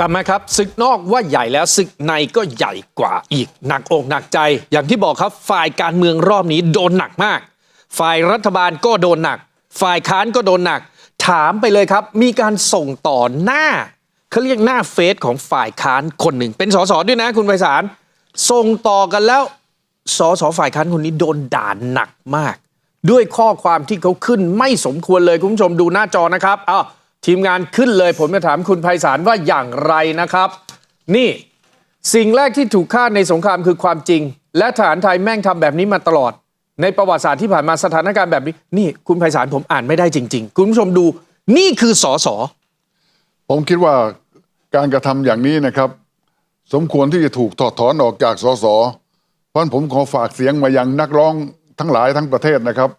กลับมาครับศึกนอกว่าใหญ่แล้วศึกในก็ใหญ่กว่าอีกหนักอกหนักใจ อย่างที่บอกครับฝ่ายการเมืองรอบนี้โดนหนักมาก ฝ่ายรัฐบาลก็โดนหนัก ฝ่ายค้านก็โดนหนัก ถามไปเลยครับ มีการส่งต่อหน้าเขาเรียกหน้าเฟซของฝ่ายค้านคนหนึ่ง เป็นสสด้วยนะคุณไพศาลส่งต่อกันแล้วสสฝ่ายค้านคนนี้โดนด่านหนักมาก ด้วยข้อความที่เขาขึ้นไม่สมควรเลยคุณผู้ชมดูหน้าจอนะครับอ้าว ทีมงานขึ้นเลยผมจะถามคุณไพศาลว่าอย่างไรนะครับ นี่สิ่งแรกที่ถูกฆ่าในสงครามคือความจริง และทหารไทยแม่งทำแบบนี้มาตลอด ในประวัติศาสตร์ที่ผ่านมาสถานการณ์แบบนี้ นี่คุณไพศาลผมอ่านไม่ได้จริง ๆ คุณผู้ชมดู นี่คือสอสอผมคิดว่าการกระทำอย่างนี้นะครับ สมควรที่จะถูกถอดถอนออกจากสสเพราะฉะนั้นผมขอฝากเสียงมายังนักร้องทั้งหลายทั้งประเทศนะครับ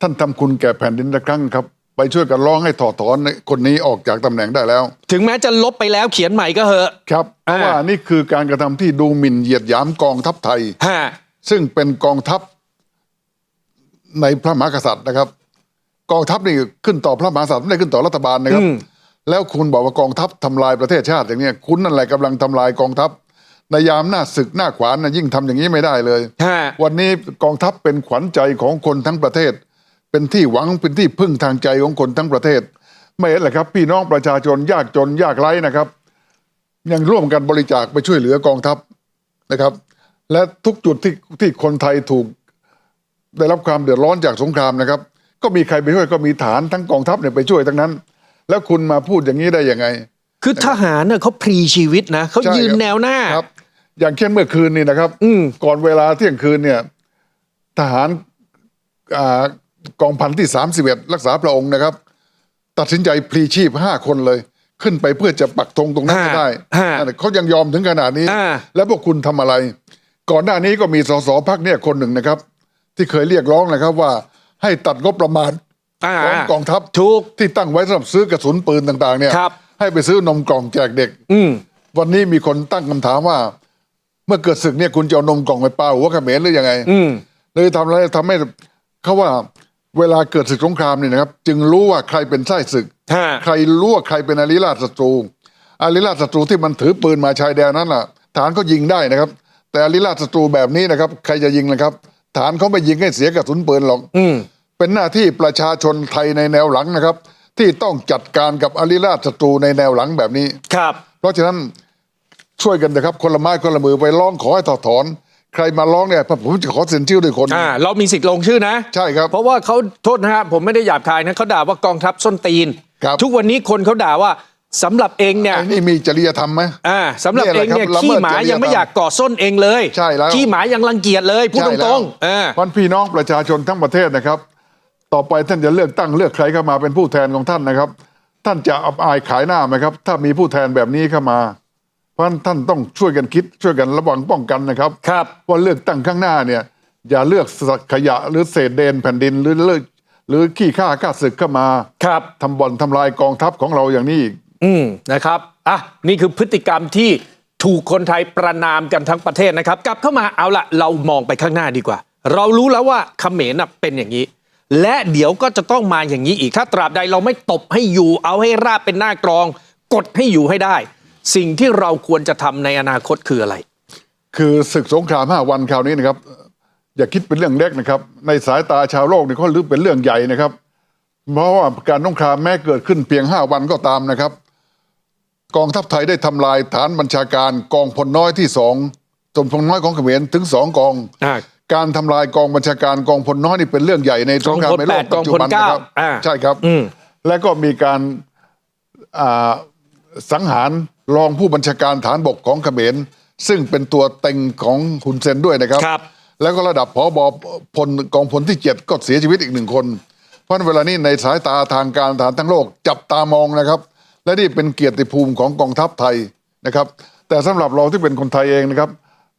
ท่านทำคุณแก่แผ่นดินละครั้งครับ ไปช่วยกันร้องให้ถอดถอนคนนี้ออกจากตำแหน่งได้แล้ว ถึงแม้จะลบไปแล้วเขียนใหม่ก็เหอะ ครับเพอ่าราะว่านี่คือการกระทำที่ดูหมิ่นเหยียดหยามกองทัพไทยฮะซึ่งเป็นกองทัพในพระมหากษัตริย์นะครับ กองทัพนี่ขึ้นต่อพระมหากษัตริย์ไม่ได้ขึ้นต่อรัฐบาลนะครับอืมแล้วคุณบอกว่ากองทัพทำลายประเทศชาติอย่างเนี้ยคุณนั่นแหละกำลังทำลายกองทัพในยามหน้าศึกหน้าขวานนะยิ่งทำอย่างนี้ไม่ได้เลยฮะวันนี้กองทัพเป็นขวัญใจของคนทั้งประเทศ เป็นที่หวังเป็นที่พึ่งทางใจของคนทั้งประเทศ ไม่เห็นเหรอครับ พี่น้องประชาชนยากจนยากไร้นะครับ ยังร่วมกันบริจาคไปช่วยเหลือกองทัพนะครับ และทุกจุดที่ที่คนไทยถูก ได้รับความเดือดร้อนจากสงครามนะครับ ก็มีใครไปช่วยก็มีฐานทั้งกองทัพเนี่ยไปช่วยทั้งนั้น แล้วคุณมาพูดอย่างนี้ได้ยังไง คือทหารเนี่ยเขาพรีชีวิตนะเขาใช่ยืนครับแนวหน้าครับ อย่างเช่นเมื่อคืนนี่นะครับ อืมก่อนเวลาเที่ยงคืนเนี่ย ทหารอา กองพันที่ 31 รักษาพระองค์นะครับ ตัดสินใจพลีชีพห้าคนเลย ขึ้นไปเพื่อจะปักธงตรงนั้นให้ได้ฮะ นั่นน่ะเขายังยอมถึงขนาดนี้ อ่า แล้วพวกคุณทำอะไร ก่อนหน้านี้ก็มีสสพักเนี่ยคนหนึ่งนะครับ ที่เคยเรียกร้องนะครับว่าให้ตัดงบประมาณ อ่าของกองทัพถูก ที่ตั้งไว้สำหรับซื้อกระสุนปืนต่างๆเนี่ยครับ ให้ไปซื้อนมกล่องแจกเด็ก อืม วันนี้มีคนตั้งคำถามว่า เมื่อเกิดศึกเนี่ยคุณจะเอานมกล่องไปปาหัวเขมรหรือยังไงอืม เลยทำอะไรทำให้เขาว่า เวลาเกิดศึกสงครามเนี่ยนะครับ จึงรู้ว่าใครเป็นไส้ศึก ฮะ ใครรู้ว่าใครเป็นอริราชศัตรูอริราชศัตรูที่มันถือปืนมาชายแดนนั้นน่ะฐานก็ยิงได้นะครับ แต่อริราชศัตรูแบบนี้นะครับ ใครจะยิงนะครับ ฐานเขาไม่ยิงให้เสียกระสุนปืนหรอกอืมเป็นหน้าที่ประชาชนไทยในแนวหลังนะครับ ที่ต้องจัดการกับอริราชศัตรูในแนวหลังแบบนี้ ครับ เพราะฉะนั้นช่วยกันนะครับคนละไม้คนละมือไปร้องขอให้ถอดถอน ใครมาร้องเนี่ยผมจะขอเซ็นชื่อด้วยคน อ่าเรามีสิทธิ์ลงชื่อนะใช่ครับเพราะว่าเขาโทษนะฮะผมไม่ได้หยาบคายนะเขาด่าว่ากองทัพส้นตีน ครับ ทุกวันนี้คนเขาด่าว่าสำหรับเองเนี่ยไอ้นี่มีจริยธรรมไหม อ่าสำหรับเนี่ยเอแหละงครับเนี่ยละเมิขี้ดหมาจริยธรรมยังไม่อยากก่อส้นเองเลยใช่แล้ว ขี้หมายังรังเกียจเลยพูดตใช่รแล้วงๆเออวันพี่น้องประชาชนทั้งประเทศนะครับ ต่อไปท่านจะเลือกตั้งเลือกใครเข้ามาเป็นผู้แทนของท่านนะครับ ท่านจะอับอายขายหน้าไหมครับ ถ้ามีผู้แทนแบบนี้เข้ามา เพราะฉะนั้นท่านต้องช่วยกันคิดช่วยกันระวังป้องกันนะครับครับว่าเลือกตั้งข้างหน้าเนี่ยอย่าเลือกขยะหรือเศษเดนแผ่นดินหรือเลือกหรือขี้ข้าข้าศึกเข้ามาครับทำบ่อนทำลายกองทัพของเราอย่างนี้อีกอืมนะครับอะนี่คือพฤติกรรมที่ถูกคนไทยประนามกันทั้งประเทศนะครับ กลับเข้ามาเอาละเรามองไปข้างหน้าดีกว่า เรารู้แล้วว่าเขมรน่ะเป็นอย่างนี้ และเดี๋ยวก็จะต้องมาอย่างนี้อีกถ้าตราบใดเราไม่ตบให้อยู่ เอาให้ราบเป็นหน้ากรอง กดให้อยู่ให้ได้ สิ่งที่เราควรจะทำในอนาคตคืออะไร คือศึกสงครามห้าวันคราวนี้นะครับ อย่าคิดเป็นเรื่องเล็กนะครับ ในสายตาชาวโลกนี่เขาลือเป็นเรื่องใหญ่นะครับ เพราะว่าการสงครามแม้เกิดขึ้นเพียงห้าวันก็ตามนะครับ กองทัพไทยได้ทำลายฐานบัญชาการกองพลน้อยที่สองจนพลน้อยของเขมรถึงสองกองอ่าการทำลายกองบัญชาการกองพลน้อยนี่เป็นเรื่องใหญ่ในสงครามในโลกกปัองจจุพลบันแปดนะครับกองพลเก้าอ่าใช่ครับอืมและก็มีการอ่าสังหาร รองผู้บัญชาการฐานบกของเขมร ซึ่งเป็นตัวเต็งของฮุนเซนด้วยนะครับ ครับ แล้วก็ระดับพอบอพลกองพลที่เจ็ดก็เสียชีวิตอีกหนึ่งคน เพราะฉะนั้นเวลานี้ในสายตาทางการฐานทั้งโลกจับตามองนะครับ และนี่เป็นเกียรติภูมิของกองทัพไทยนะครับ แต่สำหรับเราที่เป็นคนไทยเองนะครับ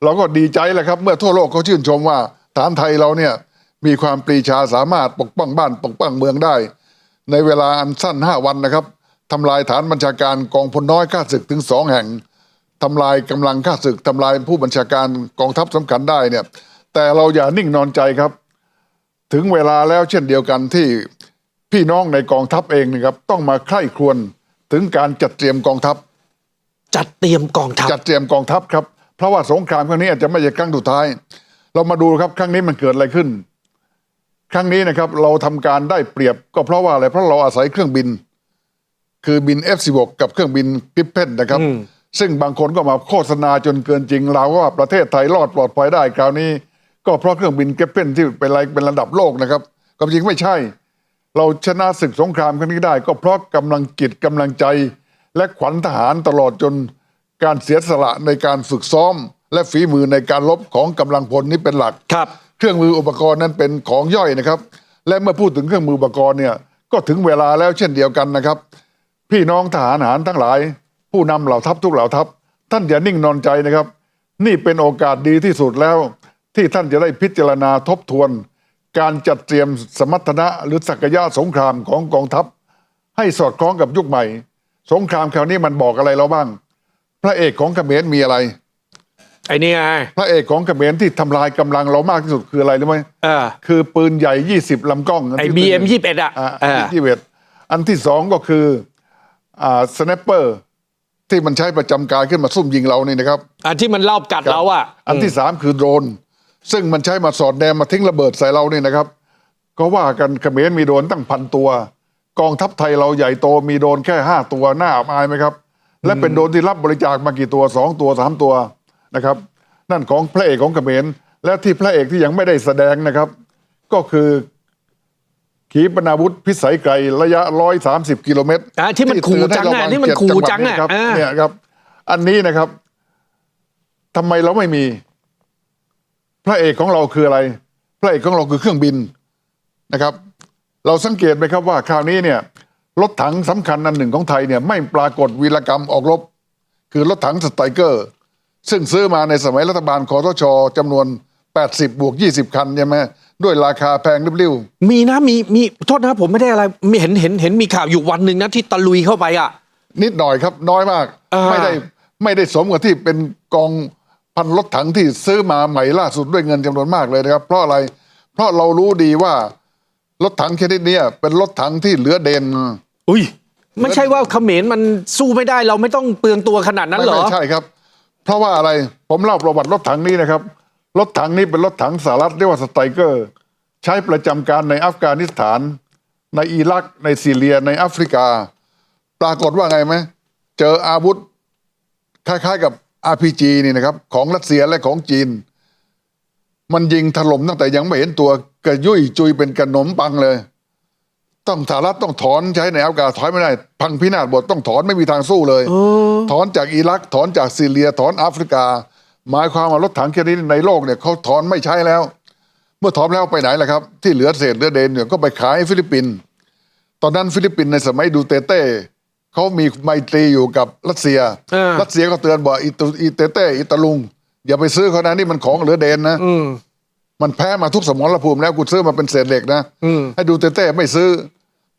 เราก็ดีใจแหละครับเมื่อทั่วโลกเขาชื่นชมว่าฐานไทยเราเนี่ยมีความปรีชาสามารถปกป้องบ้านปกป้องเมืองได้ ในเวลาอันสั้นห้าวันนะครับ ทำลายฐานบัญชาการกองพลน้อยข้าศึกถึงสองแห่งทำลายกำลังข้าศึกทำลายผู้บัญชาการกองทัพสำคัญได้เนี่ยแต่เราอย่านิ่งนอนใจครับ ถึงเวลาแล้วเช่นเดียวกันที่พี่น้องในกองทัพเองนะครับต้องมาใคร่ครวญถึงการจัดเตรียมกองทัพ จัดเตรียมกองทัพจัดเตรียมกองทัพครับเพราะว่าสงครามครั้งนี้อาจจะไม่ใช่ครั้งสุดท้าย เรามาดูครับครั้งนี้มันเกิดอะไรขึ้น ครั้งนี้นะครับเราทำการได้เปรียบก็เพราะว่าอะไรเพราะเราอาศัยเครื่องบิน คือบิน F16 กับเครื่องบินกิฟเพนนะครับอืมซึ่งบางคนก็มาโฆษณาจนเกินจริงเราว่าประเทศไทยรอดปลอดภัยได้คราวนี้ ก็เพราะเครื่องบินกิฟเพนที่เป็นอะไรเป็นระดับโลกนะครับความจริงไม่ใช่ เราชนะศึกสงครามครั้งนี้ได้ ก็เพราะกำลังจิตกำลังใจ และขวัญทหารตลอดจนการเสียสละในการฝึกซ้อม และฝีมือในการรบของกำลังพลนี้เป็นหลักครับ เครื่องมืออุปกรณ์นั้นเป็นของย่อยนะครับ และเมื่อพูดถึงเครื่องมืออุปกรณ์เนี่ยก็ถึงเวลาแล้วเช่นเดียวกันนะครับ พี่น้องทหารหารทั้งหลาย ผู้นำเหล่าทัพทุกเหล่าทัพ ท่านอย่านิ่งนอนใจนะครับ นี่เป็นโอกาสดีที่สุดแล้ว ที่ท่านจะได้พิจารณาทบทวน การจัดเตรียมสมรรถนะหรือศักยะสงครามของกองทัพ ให้สอดคล้องกับยุคใหม่ สงครามคราวนี้มันบอกอะไรเราบ้าง พระเอกของเขมรมีอะไร ไอ้นี่ไงพระเอกของเขมรที่ทำลายกำลังเรามากที่สุดคืออะไรรู้ไหมเออคือปืนใหญ่ 20ลำกล้องไอ้ที่ BM 21อะอ่าเออยี่สิบเอ็ดอันที่สองก็คืออ่า สแนปเปอร์ที่มันใช้ประจำการขึ้นมาซุ่มยิงเรานี่นะครับ อันที่มันรอบกัดเราอะอันที่สามคือโดรน ซึ่งมันใช้มาสอดแนมมาทิ้งระเบิดใส่เรานี่นะครับ ก็ว่ากันเขมรมีโดรนตั้งพันตัว กองทัพไทยเราใหญ่โตมีโดรนแค่ห้าตัวหน้าอับอายไหมครับ และเป็นโดรนที่รับบริจาคมากี่ตัวสองตัวสามตัวนะครับ นั่นของพระเอกของเขมรและที่พระเอกที่ยังไม่ได้แสดงนะครับ ก็คือ ขีปนาวุธพิสัยไกลระยะ 130 กิโลเมตรอ่าที่มันขู่จังอะเตือให้ระวัที่มันเจ็ดขู่หวัดจังอะนี่ครับอ่าเนี่ยครับ อันนี้นะครับทำไมเราไม่มี พระเอกของเราคืออะไร พระเอกของเราคือเครื่องบินนะครับ เราสังเกตไหมครับว่าคราวนี้เนี่ยรถถังสำคัญอันหนึ่งของไทยเนี่ยไม่ปรากฏวีรกรรมออกรบ คือรถถังสไตรเกอร์ ซึ่งซื้อมาในสมัยรัฐบาลคอสชจำนวน 80 บวก 20 คันใช่ไหม ด้วยราคาแพงริบๆมีนะมีมีโทษนะผมไม่ได้อะไรมีเห็นเห็นเห็นมีข่าวอยู่วันหนึ่งนะที่ตะลุยเข้าไปอะนิดหน่อยครับ น้อยมาก อ่า ไม่ได้ไม่ได้สมกับที่เป็นกองพันรถถังที่ซื้อมาใหม่ล่าสุดด้วยเงินจำนวนมากเลยนะครับ เพราะอะไร เพราะเรารู้ดีว่ารถถังชนิดเนี้ยเป็นรถถังที่เหลือเด่น อุ้ยไม่ใช่ว่าเขมรมันสู้ไม่ได้เราไม่ต้องเปลืองตัวขนาดนั้นไม่เหรอไม่ใช่ครับ เพราะว่าอะไรผมเล่าประวัติรถถังนี้นะครับ รถถังนี้เป็นรถถังสหรัฐเรียกว่าสไตรเกอร์ ใช้ประจำการในอัฟกานิสถาน ในอิรัก ในซีเรีย ในแอฟริกา ปรากฏว่าไงไหมเจออาวุธ คล้ายๆกับ RPG นี่นะครับ ของรัสเซียและของจีน มันยิงถล่มตั้งแต่ยังไม่เห็นตัวกระยุ่ยจุยเป็นกระหนมปังเลย ต้องสหรัฐต้องถอนใช้ในอัฟกาถอยไม่ได้ พังพินาศหมดต้องถอนไม่มีทางสู้เลย ถอนจากอิรักถอนจากซีเรียถอนแอฟริกา หมายความว่ารถถังแค่นี้ในโลกเนี่ยเขาถอนไม่ใช้แล้ว เมื่อถอนแล้วไปไหนล่ะครับ ที่เหลือเศษเหลือเดนเนี่ยก็ไปขายให้ฟิลิปปินส์ตอนนั้นฟิลิปปินส์ในสมัยดูเตเต้เขามีไมตรีอยู่กับรัสเซียเออรัสเซียก็เตือนบอกอิตุอิเตเต้อิตาลุง อย่าไปซื้อเขานะนี่มันของเหลือเดนนะอืมมันแพ้มาทุกสมรภูมิแล้วกูซื้อมาเป็นเศษเหล็กนะอืมให้ดูเตเต้ไม่ซื้อ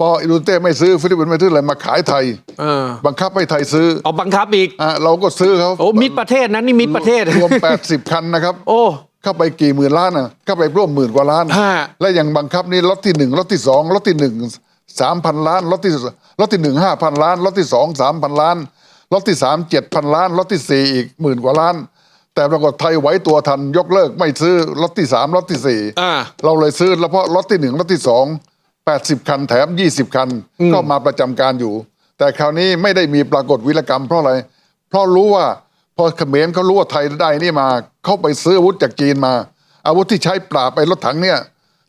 พอดูเต้ไม่ซื้อฟิลิปปินส์ไม่ซื้อเลยมาขายไทยเออบังคับให้ไทยซื้อเอาบังคับอีก อะเราก็ซื้อเขาโอ้มิตรประเทศนั้นนี่มิตรประเทศ รวม 80 คันนะครับ โอ้ เข้าไปกี่หมื่นล้านอะเข้าไปร่วมหมื่นกว่าล้าน ฮะ และยังบังคับนี่รถที่หนึ่งรถที่สองรถที่หนึ่งสามพันล้านรถที่รถที่หนึ่งห้าพันล้านรถที่สองสามพันล้านรถที่สามเจ็ดพันล้านรถที่สี่อีกหมื่นกว่าล้าน แต่ปรากฏไทยไหวตัวทันยกเลิกไม่ซื้อรถที่สามรถที่สี่อ่า เราเลยซื้อแล้วเพราะรถที่หนึ่งรถที่สอง แปดสิบคันแถมยี่สิบคัน ก็มาประจำการอยู่ แต่คราวนี้ไม่ได้มีปรากฏวิรกรรมเพราะอะไร เพราะรู้ว่าพอเขมรเขารู้ว่าไทยได้นี่มา เขาไปซื้ออาวุธจากจีนมา อาวุธที่ใช้ปราบไอ้รถถังเนี่ย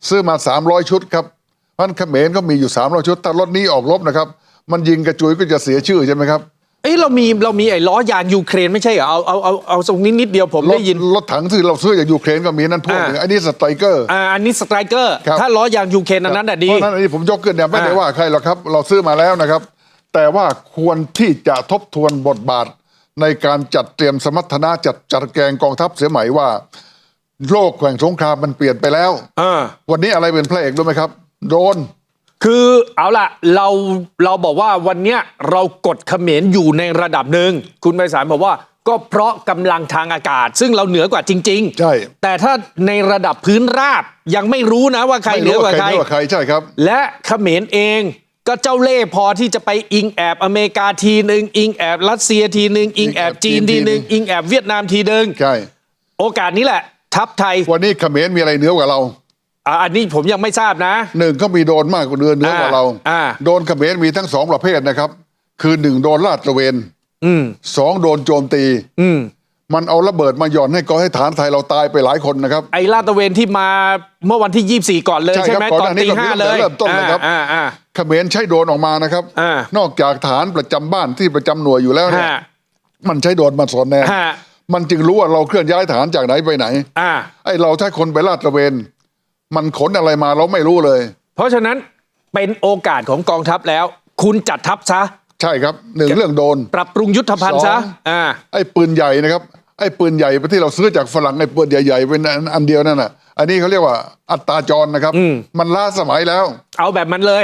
ซื้อมาสามร้อยชุดครับเพราะฉะนั้นเขมรก็มีอยู่สามร้อยชุดถ้ารถนี้ออกรบนะครับ มันยิงกระจุยก็จะเสียชื่อใช่ไหมครับ เอ้ยเรามีเรามีไอ้ล้อยางยูเครนไม่ใช่เหรอเอาเอาเอาเอาตรงนี้นิดเดียวผมรถได้ยิน รถถังที่เราซื้อจากยูเครนก็มีนั่นพวกหนึ่งอ่า อันนี้สไตรเกอร์ อ่าอันนี้สไตรเกอร์ ครับ ถ้าล้อยางยูเครนอันนั้นน่ะดี เพราะฉะนั้นอันนี้ผมยกขึ้นเนี่ยไม่ได้อ่า ว่าใครหรอกครับ เราซื้อมาแล้วนะครับ แต่ว่าควรที่จะทบทวนบทบาท ในการจัดเตรียมสมรรถนะจัดจัดแกงกองทัพเสียใหม่ว่า โลกแข่งสงครามมันเปลี่ยนไปแล้ว อ่าวันนี้อะไรเป็นพระเอกรู้ไหมครับโดรน คือเอาล่ะเราเราบอกว่าวันเนี้ยเรากดเขมรอยู่ในระดับหนึ่งคุณไพศาลบอกว่าก็เพราะกำลังทางอากาศ ซึ่งเราเหนือกว่าจริง ๆ ใช่ แต่ถ้าในระดับพื้นราบยังไม่รู้นะว่าใครเหนือกว่าใคร ไม่รู้ว่าใครใช่ครับ และเขมรเองก็เจ้าเล่ห์พอที่จะไปอิงแอบอเมริกาทีหนึ่งอิงแอบรัสเซียทีหนึ่งอิงแอบจีนทีหนึ่งอิงแอบเวียดนามทีหนึ่งใช่ โอกาสนี้แหละ ทัพไทย วันนี้เขมรมีอะไรเหนือกว่าเรา อะอันนี้ผมยังไม่ทราบนะ หนึ่งเขามีโดรนมากกว่าเดือนเหนือกว่าเรา อ่า โดรนเขมรมีทั้งสองประเภทนะครับ คือหนึ่งโดรนลาดตระเวนอืม สองโดรนโจมตี อืม มันเอาระเบิดมาหย่อนให้กองให้ฐานไทยเราตายไปหลายคนนะครับ ไอ้ลาดตระเวนที่มาเมื่อวันที่ 24 ก่อนเลยใช่ใช่ครับไหมก่อนตอหนน้านี้ตีก็ห้าเริ่เลมยเริ่มต้นเลยครับ อ่าอ่า เขมรใช้โดรนออกมานะครับ อ่า นอกจากฐานประจำบ้านที่ประจำหน่วยอยู่แล้วเนี่ยฮะมันใช้โดรนมาสอนแนมฮะมันจึงรู้ว่าเราเคลื่อนย้ายฐานจากไหนไปไหน อ่า ไอ้เราถ้าคนไปลาดตระเวน มันขนอะไรมาเราไม่รู้เลย เพราะฉะนั้นเป็นโอกาสของกองทัพแล้ว คุณจัดทัพซะ ใช่ครับหนึ่งเรื่องโดรนปรับปรุงยุทธภัณฑ์ซะสองอ่าไอ้ปืนใหญ่นะครับไอ้ปืนใหญ่ที่เราซื้อจากฝรั่งไอ้ปืนใหญ่ๆเป็นอันอันเดียวนั่นน่ะ อันนี้เขาเรียกว่าอัตราจรนะครับ มันล้าสมัยแล้ว เอาแบบมันเลย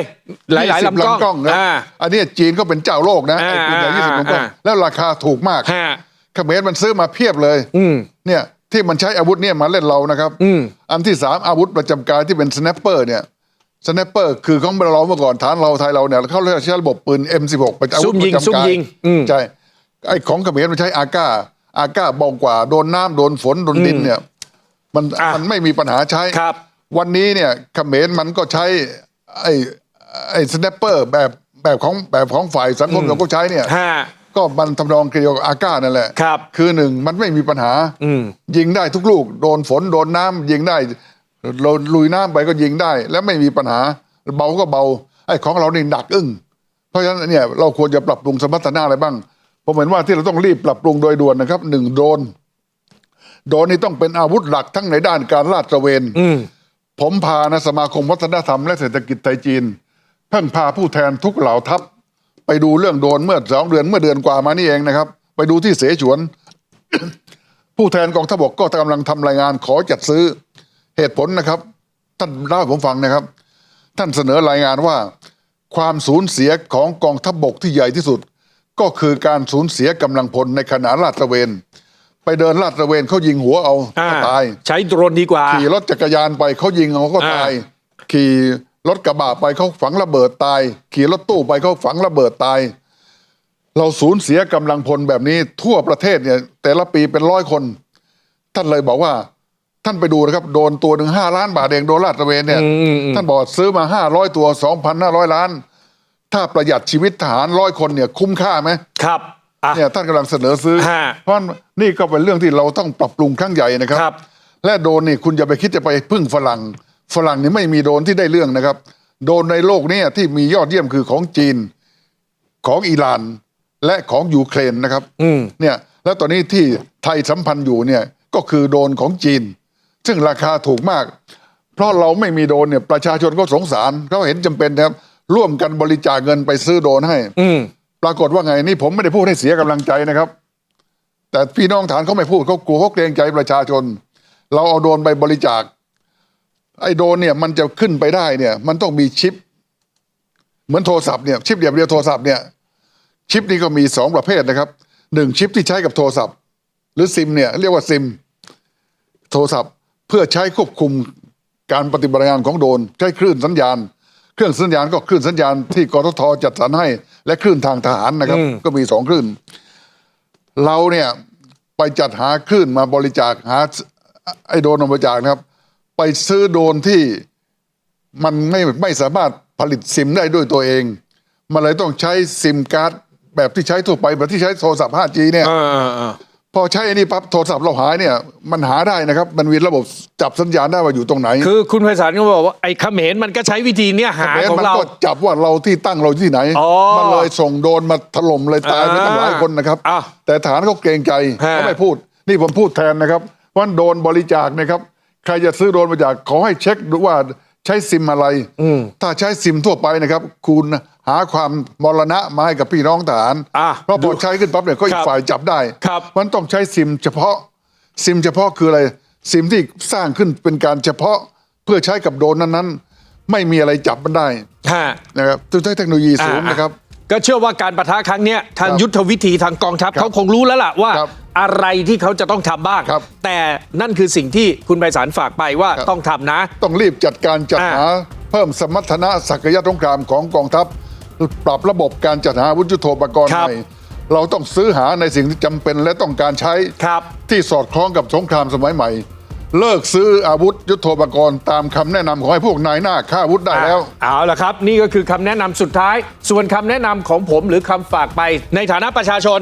หลายหลาย20ลำกล้องนะอ่าอันนี้จีนก็เป็นเจ้าโลกนะอ่าไอ้ปืนใหญ่ยี่สิบอ่าลำกล้องอ่าแล้วราคาถูกมากฮะเขมรมันซื้อมาเพียบเลยอืมเนี่ย ที่มันใช้อาวุธเนี่ยมาเล่นเรานะครับอืมอันที่สามอาวุธประจำกายที่เป็นสแนปเปอร์เนี่ยสแนปเปอร์คือของเราเมื่อก่อนฐานเราไทยเราเนี่ยเขาเรียกใช้ระบบปืน M16 เป็นอาวุซุ่ธมปยิงระจำซุ่มกายยิงอืมใช่ไอ้ของเขมรมันใช้อาก้าอาก้าเบากว่าโดนน้ำโดนฝนโดนดินเนี่ย มันอะมันไม่มีปัญหาใช้ครับวันนี้เนี่ยเขมรมันก็ใช้ไอ้ไอ้สแนปเปอร์แบบแบบของแบบของฝ่ายสังคมเราก็ใช้เนี่ยฮะ ก็มันทำนองเกี่ยวกับอาก้านั่นแหละครับคือหนึ่งมันไม่มีปัญหาอืมยิงได้ทุกลูก โดนฝนโดนน้ำยิงได้เราลุยน้ำไปก็ยิงได้ แล้วไม่มีปัญหา เบาก็เบาไอ้ของเรานี่หนักอึ้งเพราะฉะนั้นเนี่ยเราควรจะปรับปรุงสมรรถนะอะไรบ้างผมเห็นว่าที่เราต้องรีบปรับปรุงโดยด่วนนะครับหนึ่งโดรนโดรนนี่ต้องเป็นอาวุธหลักทั้งในด้านการลาดตระเวน อืม ผมพานะสมาคมวัฒนธรรมและเศรษฐกิจไทยจีน เพิ่งพาผู้แทนทุกเหล่าทัพ ไปดูเรื่องโดรนเมื่อสองเดือนเมื่อเดือนกว่ามานี่เองนะครับ ไปดูที่เสฉวน ผู้แทนกองทัพบกก็กำลังทำรายงานขอจัดซื้อเหตุผลนะครับ ท่านเล่าให้ผมฟังนะครับ ท่านเสนอรายงานว่า ความสูญเสียของกองทัพบกที่ใหญ่ที่สุด ก็คือการสูญเสียกำลังพลในขณะลาดตระเวน ไปเดินลาดตระเวนเขายิงหัวเอาอ่าก็ตาย ใช้โดรนดีกว่า ขี่รถจักรยานไปเขายิงเขาก็อ่าตายขี่ รถกระบะไปเขาฝังระเบิดตาย ขี่รถตู้ไปเขาฝังระเบิดตาย เราสูญเสียกำลังพลแบบนี้ทั่วประเทศเนี่ย แต่ละปีเป็นร้อยคน ท่านเลยบอกว่า ท่านไปดูนะครับ โดนตัวหนึ่งห้าล้านบาทเองโดนลาดตระเวนเนี่ยอืมอืมอืมท่านบอกซื้อมาห้าร้อยตัวสองพันห้าร้อยล้าน ถ้าประหยัดชีวิตทหารร้อยคนเนี่ย คุ้มค่าไหมครับอะเนี่ยท่านกำลังเสนอซื้อฮะเพราะนี่ก็เป็นเรื่องที่เราต้องปรับปรุงครั้งใหญ่นะครับครับและโดรนนี่คุณอย่าไปคิดจะไปพึ่งฝรั่ง ฝรั่งนี่ไม่มีโดรนที่ได้เรื่องนะครับ โดรนในโลกเนี้ที่มียอดเยี่ยมคือของจีนของอิหร่านและของยูเครนนะครับอืมเนี่ยแล้วตอนนี้ที่ไทยสัมพันธ์อยู่เนี่ยก็คือโดรนของจีน ซึ่งราคาถูกมาก เพราะเราไม่มีโดรนเนี่ยประชาชนก็สงสารเขาเห็นจำเป็นนะครับ ร่วมกันบริจาคเงินไปซื้อโดรนให้ อืมปรากฏว่าไงนี่ผมไม่ได้พูดให้เสียกำลังใจนะครับ แต่พี่น้องฐานเขาไม่พูดเขากลัวเขาเกรงใจประชาชน เราเอาโดรนไปบริจาค ไอ้โดรนเนี่ยมันจะขึ้นไปได้เนี่ย มันต้องมีชิป เหมือนโทรศัพท์เนี่ยชิปเดียวเดียวโทรศัพท์เนี่ยชิปนี้ก็มีสองประเภทนะครับหนึ่งชิปที่ใช้กับโทรศัพท์ หรือซิมเนี่ยเรียกว่าซิม โทรศัพท์เพื่อใช้ควบคุมการปฏิบัติงานของโดรนใช้คลื่นสัญญาณ เครื่องสัญญาณก็คลื่นสัญญาณที่กททจัดสรรให้ และคลื่นทางทหารนะครับอืมก็มีสองคลื่น เราเนี่ยไปจัดหาคลื่นมาบริจาคหาไอ้โดรนมาบริจาคนะครับ ไปซื้อโดรนที่มันไม่ไม่สามารถผลิตซิมได้ด้วยตัวเอง มันเลยต้องใช้ซิมการ์ดแบบที่ใช้ทั่วไปแบบที่ใช้โทรศัพท์ 5G เนี่ยเออเออเออพอใช้อันนี้ปั๊บโทรศัพท์เราหายเนี่ย มันหาได้นะครับ มันมีระบบจับสัญญาณได้ว่าอยู่ตรงไหน คือคุณไพศาลก็บอกว่า ไอ้เขมรมันก็ใช้วิธีเนี้ยหาแม้ของมันเราก็จับว่าเราที่ตั้งเราที่ไหนอ๋อมันเลยส่งโดรนมาถล่มเลยตายไปตั้งหลายคนนะครับอะแต่ฐานเขาเกรงใจฮะเขาไม่พูด นี่ผมพูดแทนนะครับว่าโดนบริจาคนะครับ ใครจะซื้อโดรนบริจาคขอให้เช็คดูว่าใช้ซิมอะไร ถ้าใช้ซิมทั่วไปนะครับ คุณหาความมรณะมาให้กับพี่น้องทหารอะเพราะพอใช้ขึ้นปั๊บเนี่ยก็อีครักบฝ่ายจับได้ครับมันต้องใช้ซิมเฉพาะซิมเฉพาะคืออะไร ซิมที่สร้างขึ้นเป็นการเฉพาะเพื่อใช้กับโดรนนั้นๆ ไม่มีอะไรจับมันได้ฮะนะครับต้องใช้เทคโนโลยีสูงอ่านะครับ ก็เชื่อว่าการประทะครั้งเนี้ยทางครับยุทธวิธีทางกองทัพครับเขาคงรู้แล้วล่ะว่าครับ อะไรที่เขาจะต้องทำบ้าง ครับ แต่นั่นคือสิ่งที่คุณไพศาลฝากไปว่าครับ ต้องทำนะ ต้องรีบจัดการจัดอ่าหา เพิ่มสมรรถนะศักยะสงครามของกองทัพ ปรับระบบการจัดหาอาวุธยุทโธปกรณ์ครัใหบ ม่เราต้องซื้อหาในสิ่งที่จำเป็นและต้องการใช้ ครับ ที่สอดคล้องกับสงครามสมัยใหม่ เลิกซื้ออาวุธยุทโธปกรณ์ตามคำแนะนำของไอ้พวกนายหน้าฆ่าอาวุธได้แล้ว อะเอาละครับ นี่ก็คือคำแนะนำสุดท้าย ส่วนคำแนะนำของผมหรือคำฝากไปในฐานะประชาชน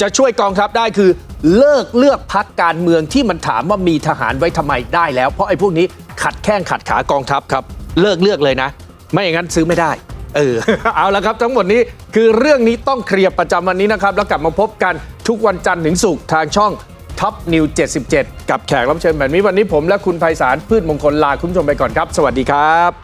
จะช่วยกองทัพได้คือ เลิกเลือกพักการเมืองที่มันถามว่ามีทหารไว้ทำไมได้แล้ว เพราะไอ้พวกนี้ขัดแข้งขัดขากองทัพครับ เลิกเลือกเลยนะ ไม่อย่างนั้นซื้อไม่ได้ เออ เอาละครับทั้งหมดนี้คือเรื่องนี้ต้องเคลียร์ประจำวันนี้นะครับ แล้วกลับมาพบกันทุกวันจันทร์ถึงศุกร์ทางช่องท็อปนิว77 กับแขกรับเชิญแบบนี้วันนี้ผมและคุณไพศาลพืชมงคลลาคุณผู้ชมไปก่อนครับ สวัสดีครับ